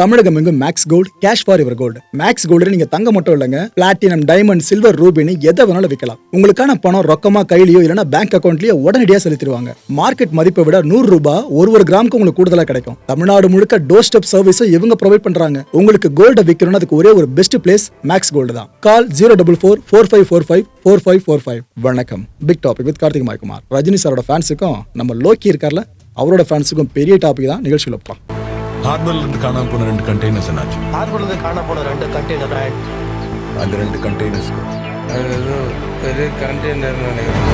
தமிழகம் எங்கும் max gold cash for your gold max gold நீங்க தங்க மட்டும் இல்லைங்க. பிளாட்டினம் டைமண்ட் சில்வர் ரூபினி எதை வேணாலும் விற்கலாம் உங்களுக்கான பணம் ரொக்கமா கையிலயோ இல்லைன்னா பேங்க் அக்கௌண்ட்லயோ உடனடியாக செலுத்திடுவாங்க. மார்க்கெட் மதிப்பை விட நூறு ரூபாய் ஒரு ஒரு கிராமுக்கு உங்களுக்கு கூடுதலா கிடைக்கும். தமிழ்நாடு முழுக்க டோர் ஸ்டெப் சர்வீஸும் இவங்க ப்ரொவைட் பண்றாங்க. உங்களுக்கு கோல்ட விற்கணும்னு அதுக்கு ஒரே ஒரு பெஸ்ட் பிளேஸ் மேக்ஸ் கோல்டு தான். Call zero double four four five four five four five four five வணக்கம். பிக் டாபிக் வித் கார்த்திக் மாய்குமார் ரஜினி சாரோட ஃபேன்ஸுக்கும் நம்ம லோக்கி இருக்கார்ல அவரோட ஃபேன்ஸுக்கும் பெரிய டாபிக் தான் நிகழ்ச்சியில் போகலாம் ஹார்பர்ல இருந்து காணாம போன ரெண்டு கண்டெய்னர்ஸ் என்னாச்சு? ஹார்பர்லேருந்து காண போன ரெண்டு கண்டெய்னர் அந்த ரெண்டு கண்டெய்னர்ஸ் அது ஏதோ பெரிய கண்டெய்னர் நினைக்கிறேன்.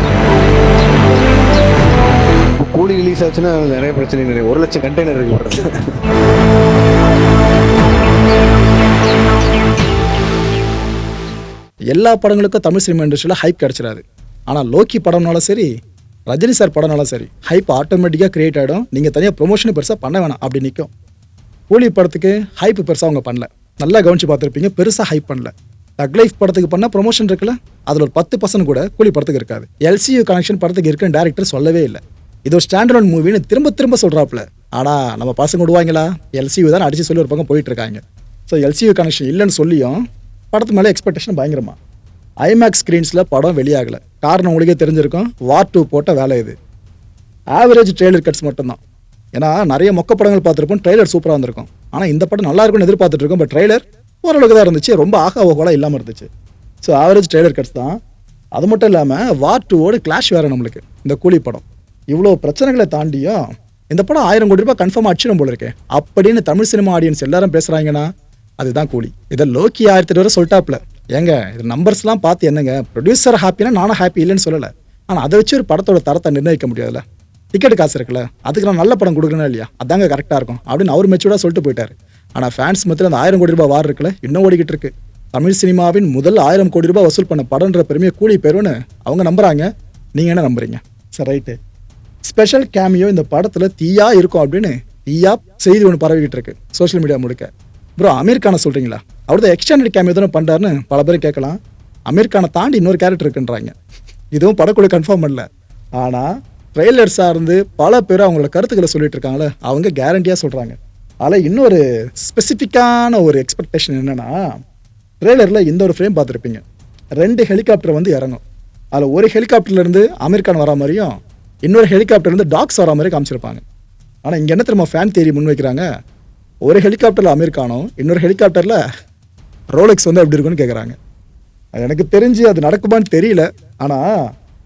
கூலி ரிலீஸ் ஆச்சுன்னா நிறைய பிரச்சனை நிறைய ஒரு லட்சம் கண்டெய்னர் இருக்கு எல்லா படங்களுக்கும் தமிழ் சினிமா இண்டஸ்ட்ரியில் ஹைப் கிடச்சிடாது. ஆனால் லோக்கி படம்னாலும் சரி ரஜினி சார் படம்னாலும் சரி ஹைப் ஆட்டோமேட்டிக்காக கிரியேட் ஆகிடும் நீங்கள் தனியாக ப்ரொமோஷன் பெருசாக பண்ண வேணாம். அப்படி நிற்கும் கூலி படத்துக்கு ஹைப் பெருசாக அவங்க பண்ணல. நல்லா கவனிச்சு பார்த்துருப்பீங்க. பெருசாக ஹைப் பண்ணல. தக் லைஃப் படத்துக்கு பண்ண ப்ரொமோஷன் இருக்குல்ல? அதில் ஒரு பத்து பர்சன்ட் கூட கூலி படத்துக்கு இருக்காது. எல்சியூ கனெக்ஷன் படத்துக்கு இருக்குன்னு டேரக்டர் சொல்லவே இல்லை. இது ஒரு ஸ்டாண்டர்ட் மூவின்னு திரும்ப திரும்ப சொல்கிறாப்புல ஆனால் நம்ம பசங்க விடுவாங்களா? எல்சியூ தான் அடித்து சொல்லி ஒரு பக்கம் போயிட்டுருக்காங்க ஸோ எல்சியூ கனெக்ஷன் இல்லைன்னு சொல்லியும் படத்து மேலே எக்ஸ்பெக்டேஷன் பயங்கரமா. ஐமேக்ஸ் ஸ்க்ரீன்ஸில் படம் வெளியாகலை. காரணம் உங்களுக்கே தெரிஞ்சிருக்கும். வார் டூ போட்ட வேலை இது. ஆவரேஜ் ட்ரெய்லர் கட்ஸ் மட்டும்தான். ஏன்னா நிறைய மொக்க படங்கள் பார்த்துருப்போம் ட்ரெய்லர் சூப்பராக வந்திருக்கும். ஆனால் இந்த படம் நல்லா இருக்கும்னு எதிர்பார்த்துட்டு இருக்கோம் பட் ட்ரெய்லர் ஓரளவுக்கு தான் இருந்துச்சு ரொம்ப ஆகா ஓகோலாம் இல்லாமல் இருந்துச்சு. ஸோ ஆவரேஜ் ட்ரெய்லர் கட்ஸ் தான். அது மட்டும் இல்லாமல் வார் டூவோட கிளாஷ் வேறு நம்மளுக்கு இந்த கூலி படம். இவ்வளோ பிரச்சனைகளை தாண்டியும் இந்த படம் ஆயிரம் கோடி ரூபாய் கன்ஃபார்ம் ஆச்சு போல இருக்கேன் அப்படின்னு தமிழ் சினிமா ஆடியன்ஸ் எல்லாரும் பேசுகிறாங்கன்னா அதுதான் கூலி. இதை லோக்கி ஆயிரத்தி வரை சொல்லிட்டாப்ல ஏங்க இது நம்பர்ஸ்லாம் பார்த்து என்னங்க ப்ரொடியூசர் ஹாப்பினா நானும் ஹாப்பி இல்லைன்னு சொல்லலை. ஆனால் அதை வச்சு ஒரு படத்தோட தரத்தை நிர்ணயிக்க முடியாதுல்ல. டிக்கெட் காசு இருக்குல்ல அதுக்கு நான் நல்ல படம் கொடுக்குறேன்னா இல்லையா? அதாங்க கரெக்டாக இருக்கும். அப்படின்னு அவர் மெச்சூர்டாக சொல்லிட்டு போயிட்டாரு. ஆனால் ஃபேன்ஸ் மத்தியில் அந்த ஆயிரம் கோடி ரூபாய் வார் இருக்குல்ல இன்னும் ஓடிக்கிட்டு இருக்கு. தமிழ் சினிமாவின் முதல் ஆயிரம் கோடி ரூபாய் வசூல் பண்ண படம்ன்ற பெருமையை கூலி பெறும்னு அவங்க நம்புறாங்க. நீங்கள் என்ன நம்புறீங்க? சரி ரைட்டு ஸ்பெஷல் கேமியோ இந்த படத்தில் தீயா இருக்கும் அப்படின்னு தீயா செய்தி ஒன்று பரவிக்கிட்டு இருக்கு சோஷியல் மீடியா முழுக்க. ப்ரோ அமீர் கானை சொல்கிறீங்களா அவர் தான் எக்ஸ்டெண்டட் கேமியோ தானே பண்ணுறாருன்னு பல பேர் கேட்கலாம். அமீர் கானை தாண்டி இன்னொரு கேரக்டர் இருக்குன்றாங்க. இதுவும் படக்குழு கன்ஃபார்ம் பண்ணல. ஆனால் ட்ரெய்லர்ஸாக இருந்து பல பேர் அவங்களோட கருத்துக்களை சொல்லிட்டு இருக்காங்களே அவங்க கேரண்டியாக சொல்கிறாங்க அதில் இன்னொரு ஸ்பெசிஃபிக்கான ஒரு எக்ஸ்பெக்டேஷன் என்னென்னா ட்ரெய்லரில் இந்த ஒரு ஃப்ரேம் பார்த்துருப்பீங்க. ரெண்டு ஹெலிகாப்டர் வந்து இறங்கும். அதில் ஒரு ஹெலிகாப்டர்லேருந்து அமெரிக்கான் வர மாதிரியும் இன்னொரு ஹெலிகாப்டர்லேருந்து டாக்ஸ் வர மாதிரி காமிச்சிருப்பாங்க. ஆனால் இங்கே என்ன திரும்ப ஃபேன் தேரி முன்வைக்கிறாங்க ஒரு ஹெலிகாப்டரில் அமீர் இன்னொரு ஹெலிகாப்டரில் ரோலெக்ஸ் வந்து எப்படி இருக்குன்னு கேட்குறாங்க அது எனக்கு தெரிஞ்சு அது நடக்குமான்னு தெரியல. ஆனால்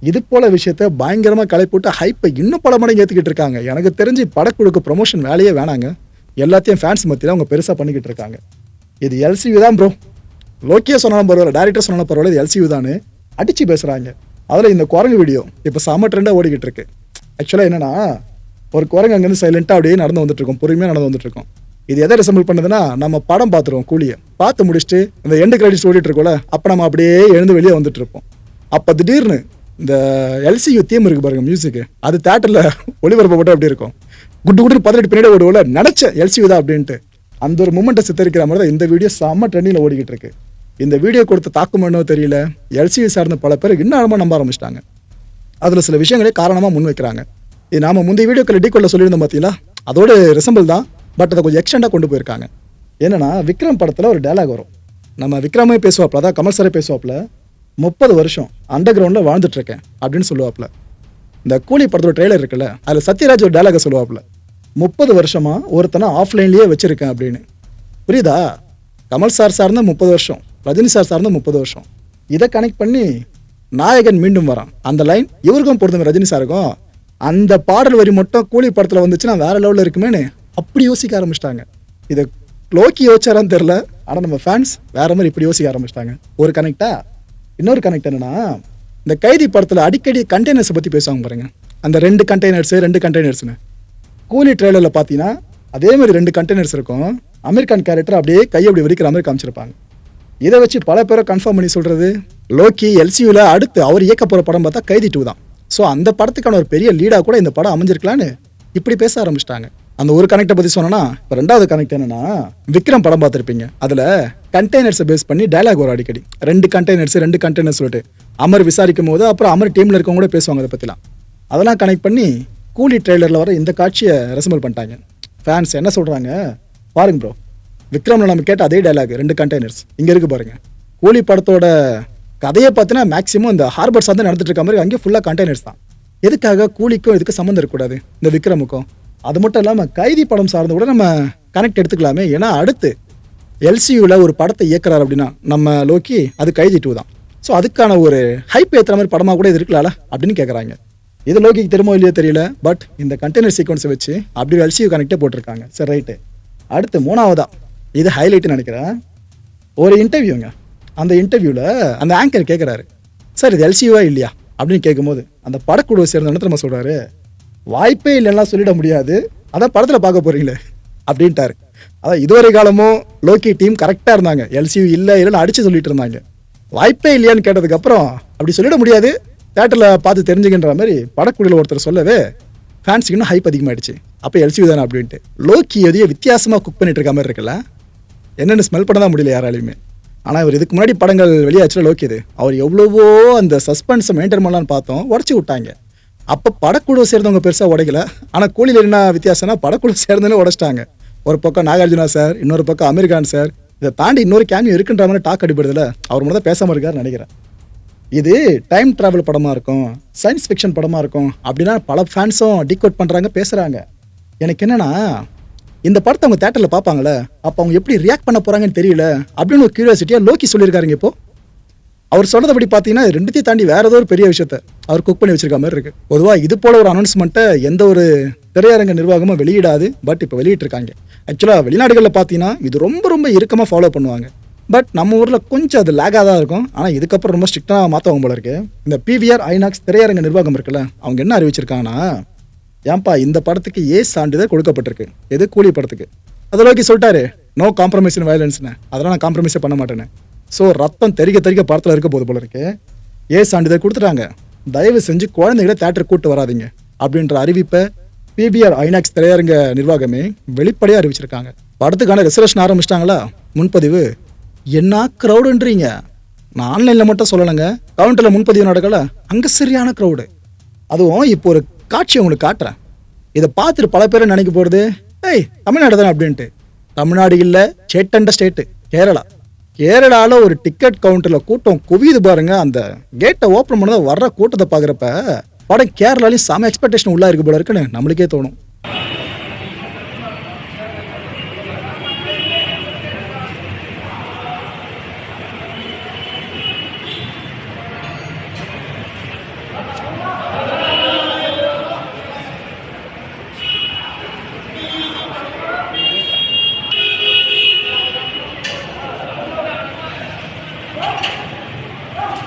இது போல விஷயத்த பயங்கரமாக களை போட்டு ஹைப்பை இன்னும் பல மடங்கு ஏற்றுக்கிட்டு இருக்காங்க. எனக்கு தெரிஞ்சு படக்குழுக்கு ப்ரொமோஷன் வேலையே வேணாங்க. எல்லாத்தையும் ஃபேன்ஸ் மத்தியில் அவங்க பெருசாக பண்ணிக்கிட்டு இருக்காங்க. இது எல்சிவி தான் ப்ரோ லோக்கியே சொன்னாலும் பரவாயில்ல டேரக்டர் சொன்னாலும் பரவாயில்ல இது எல்சிவி தான் அடித்து பேசுகிறாங்க அதில் இந்த குரங்கு வீடியோ இப்போ செம ட்ரெண்டாக ஓடிக்கிட்டு இருக்கு. ஆக்சுவலாக என்னென்னா ஒரு குரங்கு அங்கேருந்து சைலண்ட்டாக அப்படியே நடந்து வந்துட்டுருக்கோம் பொறுமையாக நடந்து வந்துட்டுருக்கோம் இது எதை ரிசம்பிள் பண்ணுதுன்னா நம்ம படம் பார்த்துருவோம் கூலியை. பார்த்து முடிச்சுட்டு இந்த எண்டு கிரெடிட்ஸ் ஓடிட்டு இருக்கோம்ல அப்போ நம்ம அப்படியே எழுந்து வெளியே வந்துட்டு இருப்போம். அப்போ திடீர்னு இந்த எல்சியு தீம் இருக்கு பாருங்க மியூசிக்கு அது தேட்டரில் ஒளிபரப்பு போட்டு அப்படி இருக்கும்? குட்டு குட்டு பதினெட்டு பின்னாடி ஓடுவோம்ல நினச்ச எல்சியு தான் அப்படின்ட்டு. அந்த ஒரு மூமெண்ட்டை சித்தரிக்கிற மாதிரி தான் இந்த வீடியோ செம்ம ட்ரெண்டிங்கில் ஓடிக்கிட்டு இருக்கு. இந்த வீடியோ கொடுத்த தாக்கம் என்னவோ தெரியல. எல்சியு சார்ந்த பல பேர் இன்னும் ஆழமாக நம்ப ஆரம்பிச்சிட்டாங்க. அதில் சில விஷயங்களே காரணமாக முன் வைக்கிறாங்க. இது நாம முந்தைய வீடியோக்கள் டீக்கோல சொல்லியிருந்தோம் பார்த்தீங்களா அதோட ரிசம்பிள் தான் பட் அதை கொஞ்சம் எக்ஸ்டெண்டாக கொண்டு போயிருக்காங்க. என்னன்னா விக்ரம் படத்தில் ஒரு டைலாக் வரும். நம்ம விக்ரமே பேசுவாப்பில் அதான் கமல் சாரே பேசுவாப்பில். முப்பது வருஷம் அண்டர் கிரவுண்டில் வாழ்ந்துட்டுருக்கேன் அப்படின்னு சொல்லுவாப்புல. இந்த கூலி படத்தோட ட்ரெய்லர் இருக்குல்ல அதில் சத்யராஜ் ஒரு டேலாக சொல்லுவாப்புல. முப்பது வருஷமாக ஒருத்தனை ஆஃப்லைன்லேயே வச்சுருக்கேன் அப்படின்னு. புரியுதா? கமல் சார் சார்ந்த முப்பது வருஷம் ரஜினி சார் சார்ந்த முப்பது வருஷம். இதை கனெக்ட் பண்ணி நாயகன் மீண்டும் வரான். அந்த லைன் இவருக்கும் பொருந்துங்க ரஜினி சாருக்கும். அந்த பாடல் வரி மட்டும் கூலி படத்தில் வந்துச்சுன்னா வேற லெவலில் இருக்குமேன்னு அப்படி யோசிக்க ஆரம்பிச்சிட்டாங்க. இதை லோக்கி யோசிச்சாரான்னு தெரில ஆனால் நம்ம ஃபேன்ஸ் வேறு மாதிரி இப்படி யோசிக்க ஆரம்பிச்சிட்டாங்க. ஒரு கனெக்டாக இன்னொரு கனெக்ட் என்னன்னா இந்த கைதி படத்தில் அடிக்கடி கண்டெய்னர்ஸை பற்றி பேசுவாங்க பாருங்க. அந்த ரெண்டு கண்டெய்னர்ஸு ரெண்டு கண்டெய்னர்ஸ்னு கூலி ட்ரெய்லரில் பார்த்தீங்கன்னா அதே மாதிரி ரெண்டு கண்டெய்னர்ஸ் இருக்கும். அமெரிக்கன் கேரக்டர் அப்படியே கையை அப்படி விரிக்கிற மாதிரி காமிச்சிருப்பாங்க. இதை வச்சு பல பேரை கன்ஃபார்ம் பண்ணி சொல்கிறது லோக்கி எல்சியூவில் அடுத்து அவர் இயக்க போகிற படம் பார்த்தா கைதி டூ தான். ஸோ அந்த படத்துக்கான ஒரு பெரிய லீடாக கூட இந்த படம் அமைஞ்சிருக்கலான்னு இப்படி பேச ஆரம்பிச்சிட்டாங்க. அந்த ஒரு கனெக்டை பற்றி சொன்னேன்னா இப்போ ரெண்டாவது கனெக்ட் என்னன்னா விக்ரம் படம் பார்த்துருப்பீங்க. அதில் கண்டெய்னர்ஸை பேஸ் பண்ணி டயலாக் வரும் அடிக்கடி. ரெண்டு கண்டெய்னர்ஸ் ரெண்டு கண்டெய்னர்ஸ் சொல்லிட்டு. அமர் விசாரிக்கும் போது அப்புறம் அமர் டீமில் இருக்கவங்க கூட பேசுவாங்க அதை பற்றிலாம் அதெல்லாம் கனெக்ட் பண்ணி கூலி ட்ரெய்லரில் வர இந்த காட்சியை ரெசம்பிள் பண்ணிட்டாங்க. ஃபேன்ஸ் என்ன சொல்கிறாங்க பாருங்க ப்ரோ விக்ரமில் நம்ம கேட்ட அதே டைலாக் ரெண்டு கண்டெய்னர்ஸ் இங்கே இருக்கு பாருங்க. கூலி படத்தோட கதையை பார்த்தீங்கன்னா மேக்ஸிமம் இந்த ஹார்பர்ஸ் வந்து நடந்துட்டு இருக்க மாதிரி அங்கே ஃபுல்லாக கண்டெய்னர்ஸ் தான். எதுக்காக கூலிக்கும் இதுக்கு சம்மந்தம் இருக்கக்கூடாது? இந்த விக்ரமுக்கும். அது மட்டும் இல்லாமல் கைதி படம் சார்ந்து கூட நம்ம கனெக்ட் எடுத்துக்கலாமே. ஏன்னா அடுத்து எல்சியூவில் ஒரு படத்தை இயக்குறாரு அப்படின்னா நம்ம லோக்கி அது கைதி டூ தான். ஸோ அதுக்கான ஒரு ஹைப் ஏற்றுற மாதிரி படமாக கூட இது இருக்கலாம்ல அப்படின்னு கேட்குறாங்க இது லோக்கிக்கு திரும்ப இல்லையோ தெரியல பட் இந்த கண்டெய்னர் சீக்வன்ஸை வச்சு அப்படி ஒரு எல்சியூ கனெக்டே போட்டிருக்காங்க. சரி ரைட்டு அடுத்து மூணாவதா இது ஹைலைட்னு நினைக்கிறேன். ஒரு இன்டர்வியூங்க அந்த இன்டர்வியூவில் அந்த ஆங்கர் கேட்குறாரு சார் இது எல்சியூவா இல்லையா? அப்படின்னு கேட்கும்போது அந்த படக்குழுவை சேர்ந்த நம்ம சொல்கிறாரு வாய்ப்பே இல்லைன்னா சொல்லிட முடியாது. அதான் படத்தில் பார்க்க போறீங்களே அப்படின்ட்டாரு. அதான் இதுவரை காலமும் லோக்கி டீம் கரெக்டாக இருந்தாங்க. எல்சியூ இல்லை இல்லைன்னு அடிச்சு சொல்லிட்டு இருந்தாங்க. வாய்ப்பே இல்லையான்னு கேட்டதுக்கப்புறம் அப்படி சொல்லிட முடியாது. தேட்டரில் பார்த்து தெரிஞ்சுக்கின்ற மாதிரி படக்குடியில் ஒருத்தர் சொல்லவே ஃபேன்ஸுக்கு இன்னும் ஹைப் அதிகமாகிடுச்சு அப்போ எல்சியூ தானே அப்படின்ட்டு. லோக்கி எதையோ வித்தியாசமாக குக் பண்ணிட்டு இருக்க மாதிரி இருக்குல்ல? என்னென்னு ஸ்மெல் பண்ண தான் முடியல யாராலையுமே. ஆனால் இவர் இதுக்கு முன்னாடி படங்கள் வெளியாச்சுல லோக்கி இது. அவர் எவ்வளவோ அந்த சஸ்பென்ஸை மெயின்டைன் பண்ணலான்னு பார்த்தோம். உடச்சி விட்டாங்க. அப்போ படக்குழு சேர்ந்தவங்க பெருசாக உடைக்கல. ஆனால் கூலியில் என்ன வித்தியாசம்னா படக்குழு சேர்ந்தனே உடைச்சிட்டாங்க. ஒரு பக்கம் நாகார்ஜுனா சார் இன்னொரு பக்கம் அமீர்கான் சார். இதை தாண்டி இன்னொரு கேமியோ இருக்குன்ற மாதிரி டாக் அடிப்படுதுல அவர் மட்டும் தான் பேசாமல் இருக்காருன்னு நினைக்கிறேன். இது டைம் ட்ராவல் படமாக இருக்கும் சயின்ஸ் ஃபிக்ஷன் படமாக இருக்கும் அப்படின்னா பல ஃபேன்ஸும் டிகோட் பண்ணுறாங்க பேசுகிறாங்க எனக்கு என்னென்னா இந்த படத்தை அவங்க தேட்டரில் பார்ப்பாங்களே அப்போ அவங்க எப்படி ரியாக்ட் பண்ண போகிறாங்கன்னு தெரியல அப்படின்னு ஒரு க்யூரியாசிட்டியாக லோக்கி சொல்லியிருக்காருங்க இப்போ. அவர் சொன்னதபடி பார்த்தீங்கன்னா ரெண்டுத்தையும் தாண்டி வேற ஏதோ ஒரு பெரிய விஷயத்த அவர் குக் பண்ணி வச்சிருக்க மாதிரி இருக்கு. பொதுவாக இது போல ஒரு அனௌன்ஸ்மெண்ட்டை எந்த ஒரு திரையரங்க நிர்வாகமும் வெளியிடாது. பட் இப்போ வெளியிட்டிருக்காங்க. ஆக்சுவலாக வெளிநாடுகளில் பார்த்தீங்கன்னா இது ரொம்ப ரொம்ப இறுக்கமாக ஃபாலோ பண்ணுவாங்க. பட் நம்ம ஊரில் கொஞ்சம் அது லேகாக தான் இருக்கும். ஆனால் இதுக்கப்புறம் ரொம்ப ஸ்ட்ரிக்டாக மாற்றவங்க போல இருக்கு. இந்த பிவிஆர் ஐநாக்ஸ் திரையரங்க நிர்வாகம் இருக்குல்ல அவங்க என்ன அறிவிச்சிருக்காங்கன்னா ஏன்பா இந்த படத்துக்கு ஏ சான்றிதழ் கொடுக்கப்பட்டிருக்கு. எது கூலி படத்துக்கு? அதை நோக்கி சொல்லிட்டாரு. நோ காம்ப்ரமைஸ் இன் வயலன்ஸ்னு அதெல்லாம் நான் காம்ப்ரமைஸே பண்ண மாட்டேன்னு. ஸோ ரத்தம் தெறிக்க தெறிக்க படத்தில் இருக்க போது போல இருக்கு. ஏ சான்றிதழ் கொடுத்துட்டாங்க. தயவு செஞ்சு குழந்தைகளை தேட்டருக்கு கூட்டு வராதீங்க. அப்படின்ற அறிவிப்பை பிபிஆர் ஐநாக்ஸ் திரையரங்க நிர்வாகமே வெளிப்படையாக அறிவிச்சிருக்காங்க. படத்துக்கான ரிசர்வேஷன் ஆரம்பிச்சிட்டாங்களா? முன்பதிவு. என்ன க்ரௌடுன்றீங்க நான் ஆன்லைனில் மட்டும் சொல்லலைங்க. கவுண்டரில் முன்பதிவு நடக்கல. அங்கே சரியான க்ரௌடு அதுவும் இப்போ ஒரு காட்சி உங்களுக்கு காட்டுறேன். இதை பார்த்துட்டு பல பேர் நினைக்க போகிறது ஏய் தமிழ்நாடு தானே அப்படின்ட்டு. தமிழ்நாடு இல்லை சேட்டண்ட ஸ்டேட்டு கேரளா. கேரளாவில் ஒரு டிக்கெட் கவுண்டரில் கூட்டம் குவியுது பாருங்க. அந்த கேட்டை ஓப்பன் பண்ணதை வர்ற கூட்டத்தை பார்க்குறப்ப படம் கேரளாலையும் செம எக்ஸ்பெக்டேஷன் உள்ளா இருக்கு போல இருக்குன்னு நம்மளுக்கே தோணும்.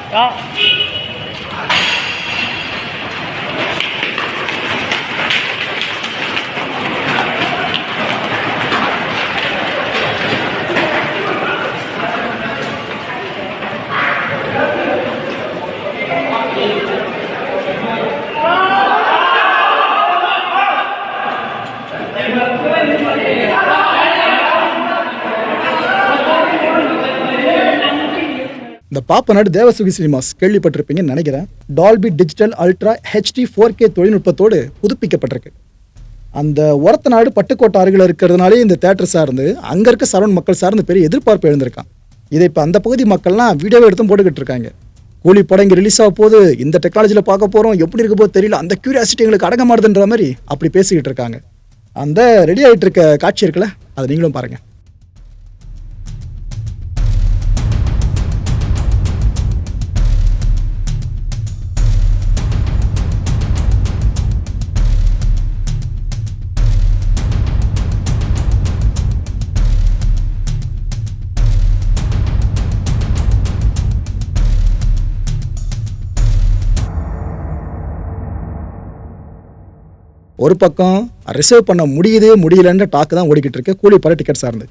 இந்த பாப்பநாடு தேவசுகி சினிமாஸ் கேள்விப்பட்டிருப்பீங்கன்னு நினைக்கிறேன். Dolby digital ultra HD four K தொழில்நுட்பத்தோடு புதுப்பிக்கப்பட்டிருக்கு. அந்த ஒரத்த நாடு பட்டுக்கோட்டை அருகில் இருக்கிறதுனாலே இந்த தேட்டர் சார்ந்து அங்கே இருக்க சரவண் மக்கள் சார்ந்து பெரிய எதிர்பார்ப்பு எழுந்திருக்கான். இதை இப்போ அந்த பகுதி மக்கள்லாம் வீடியோவை எடுத்தும் போட்டுக்கிட்டு இருக்காங்க. கூலி படம் இங்கே ரிலீஸ் ஆக போகுது இந்த டெக்னாலஜியில் பார்க்க போகிறோம் எப்படி இருக்க போது தெரியல அந்த கியூரியாசிட்டி எங்களுக்கு அடங்க மாதிரி அப்படி பேசிக்கிட்டு இருக்காங்க. அந்த ரெடி ஆகிட்டு இருக்க காட்சி இருக்குல்ல அதை நீங்களும் பாருங்கள் ஒரு பக்கம் ரிசர்வ் பண்ண முடியுது முடியலன்ற டாக்கு தான் ஓடிக்கிட்டு இருக்கு. கூலி பட டிக்கெட் சார்ந்து.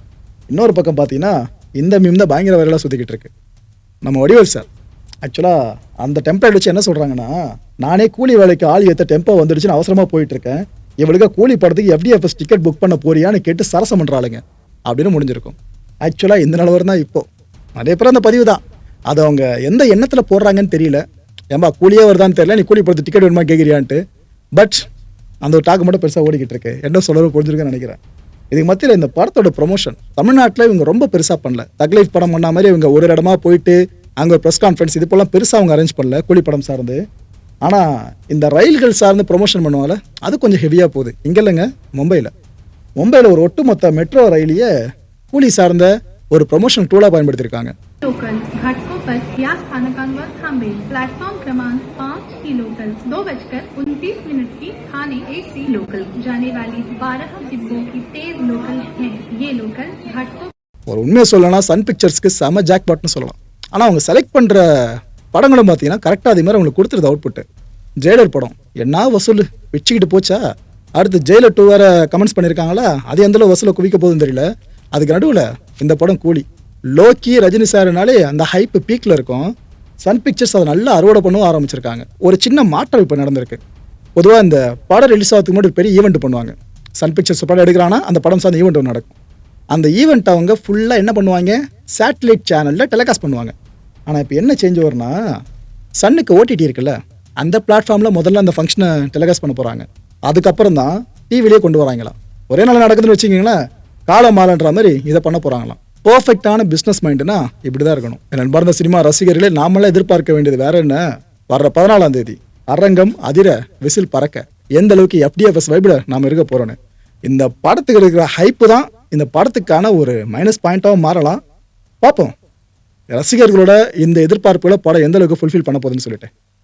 இன்னொரு பக்கம் பார்த்தீங்கன்னா இந்த மீம் தான் பயங்கர வைரலாக சுற்றிக்கிட்டு இருக்கு. நம்ம வடிவேல் சார் ஆக்சுவலாக அந்த டெம்ப்ளேட் வச்சு என்ன சொல்கிறாங்கன்னா நானே கூலி வேலைக்கு ஆள் ஏற்ற டெம்போ வந்துடுச்சுன்னு அவசரமாக போயிட்டுருக்கேன் இவளுக்கு கூலி படத்துக்கு எஃப்டிஎஃப்எஸ் டிக்கெட் புக் பண்ண போறியான்னு கேட்டு சரசம் பண்ணுறாளுங்க அப்படின்னு முடிஞ்சிருக்கும். ஆக்சுவலாக இந்த நிலவரம் தான் இப்போது நிறைய பேர் அந்த பதிவு தான். அது அவங்க எந்த எண்ணத்தில் போடுறாங்கன்னு தெரியல. ஏன்பா கூலியே வருதான்னு தெரியல. நீ கூலி படத்துக்கு டிக்கெட் வேணுமா கேட்குறியான்ட்டு பட் அந்த ஒரு டாக் மட்டும் பெருசாக ஓடிக்கிட்டு இருக்கு. என்ன சொல்லவும் புரிஞ்சிருக்குன்னு நினைக்கிறேன். இதுக்கு மத்தியில் இந்த படத்தோட ப்ரொமோஷன் தமிழ்நாட்டில் இவங்க ரொம்ப பெருசாக பண்ணல. தக்லைஃப் படம் பண்ண மாதிரி இவங்க ஒரு இடமா போயிட்டு அங்கே ஒரு ப்ரெஸ் கான்ஃபரன்ஸ் இது போலாம் பெருசாக அவங்க அரேஞ்ச் பண்ணல கூலி படம் சார்ந்து. ஆனால் இந்த ரயில்கள் சார்ந்து ப்ரொமோஷன் பண்ணுவாங்கல்ல அது கொஞ்சம் ஹெவியாக போகுது. இங்கே இல்லைங்க மும்பையில். மும்பையில் ஒரு ஒட்டுமொத்த மெட்ரோ ரயிலையே கூலி சார்ந்த ஒரு ப்ரொமோஷன் டூலாக பயன்படுத்தியிருக்காங்க. या स्थानकांवर थांबेल प्लॅटफॉर्म क्रमांक पाँच की लोकल दो बजकर उनतीस मिनट की थाने एसी लोकल जाने वाली बारह डिब्बों की तेज लोकल है ये लोकल घाटकोपर ஒரு உண்மையை சொல்லலாம் சன் பிக்சர்ஸ்க்கு செம ஜாக்பாட்னு சொல்லலாம் ஆனால் அவங்க செலக்ட் பண்ணுற படங்களும் பார்த்தீங்கன்னா கரெக்டாக அதே மாதிரி அவங்களுக்கு கொடுத்துருது அவுட்புட்டு ஜெயிலர் படம் என்ன வசூல் வச்சுக்கிட்டு போச்சா அடுத்து ஜெயிலர் டூ வேற கமெண்ட்ஸ் பண்ணியிருக்காங்களா அது எந்த அளவு வசூலை குவிக்க போகுதுன்னு தெரியல அதுக்கு நடுவில் இந்த படம் கூலி லோக்கி ரஜினி சாருனாலே அந்த ஹைப் பீக்கில் இருக்கும் சன் பிக்சர்ஸ் அதை நல்லா அறுவடை பண்ணவும் ஆரம்பிச்சிருக்காங்க. ஒரு சின்ன மாற்றம் இப்போ நடந்திருக்கு. பொதுவாக இந்த படம் ரிலீஸ் ஆகிறதுக்கு முன்னாடி ஒரு பெரிய ஈவெண்ட் பண்ணுவாங்க. சன் பிக்சர்ஸ் படம் எடுக்கிறான்னா அந்த படம் சார்ந்த ஈவெண்ட் ஒன்று நடக்கும். அந்த ஈவெண்ட் அவங்க ஃபுல்லாக என்ன பண்ணுவாங்க? சேட்டலைட் சேனலில் டெலிகாஸ்ட் பண்ணுவாங்க. ஆனால் இப்போ என்ன சேஞ்ச் வரும்னா சன்னுக்கு ஓடிடி இருக்குல்ல அந்த பிளாட்ஃபார்மில் முதல்ல அந்த ஃபங்க்ஷனை டெலிகாஸ்ட் பண்ண போகிறாங்க அதுக்கப்புறம் தான் டிவிலேயே கொண்டு வராங்களாம். ஒரே நாள் நடக்குதுன்னு வச்சுக்கிங்களேன் காலம் மாலன்ற மாதிரி இதை பண்ண போகிறாங்களாம் பர்ஃபெக்டான பிஸ்னஸ் மைண்டுனா இப்படி தான் இருக்கணும். என் அன்பார்ந்த சினிமா ரசிகர்களே நாமெல்லாம் எதிர்பார்க்க வேண்டியது வேற என்ன? வர்ற பதினாலாம் தேதி அரங்கம் அதிர விசில் பறக்க. எந்த அளவுக்கு எஃப்டிஎஃப்எஸ் வைப்பில் நாம் இருக்க போகிறோன்னு இந்த படத்துக்கு இருக்கிற ஹைப்பு தான் இந்த படத்துக்கான ஒரு மைனஸ் பாயிண்ட்டாகவும் மாறலாம். பார்ப்போம். ரசிகர்களோட இந்த எதிர்பார்ப்புகளை படம் எந்த அளவுக்கு ஃபுல்ஃபில் பண்ண போகுதுன்னு சொல்லிட்டேன்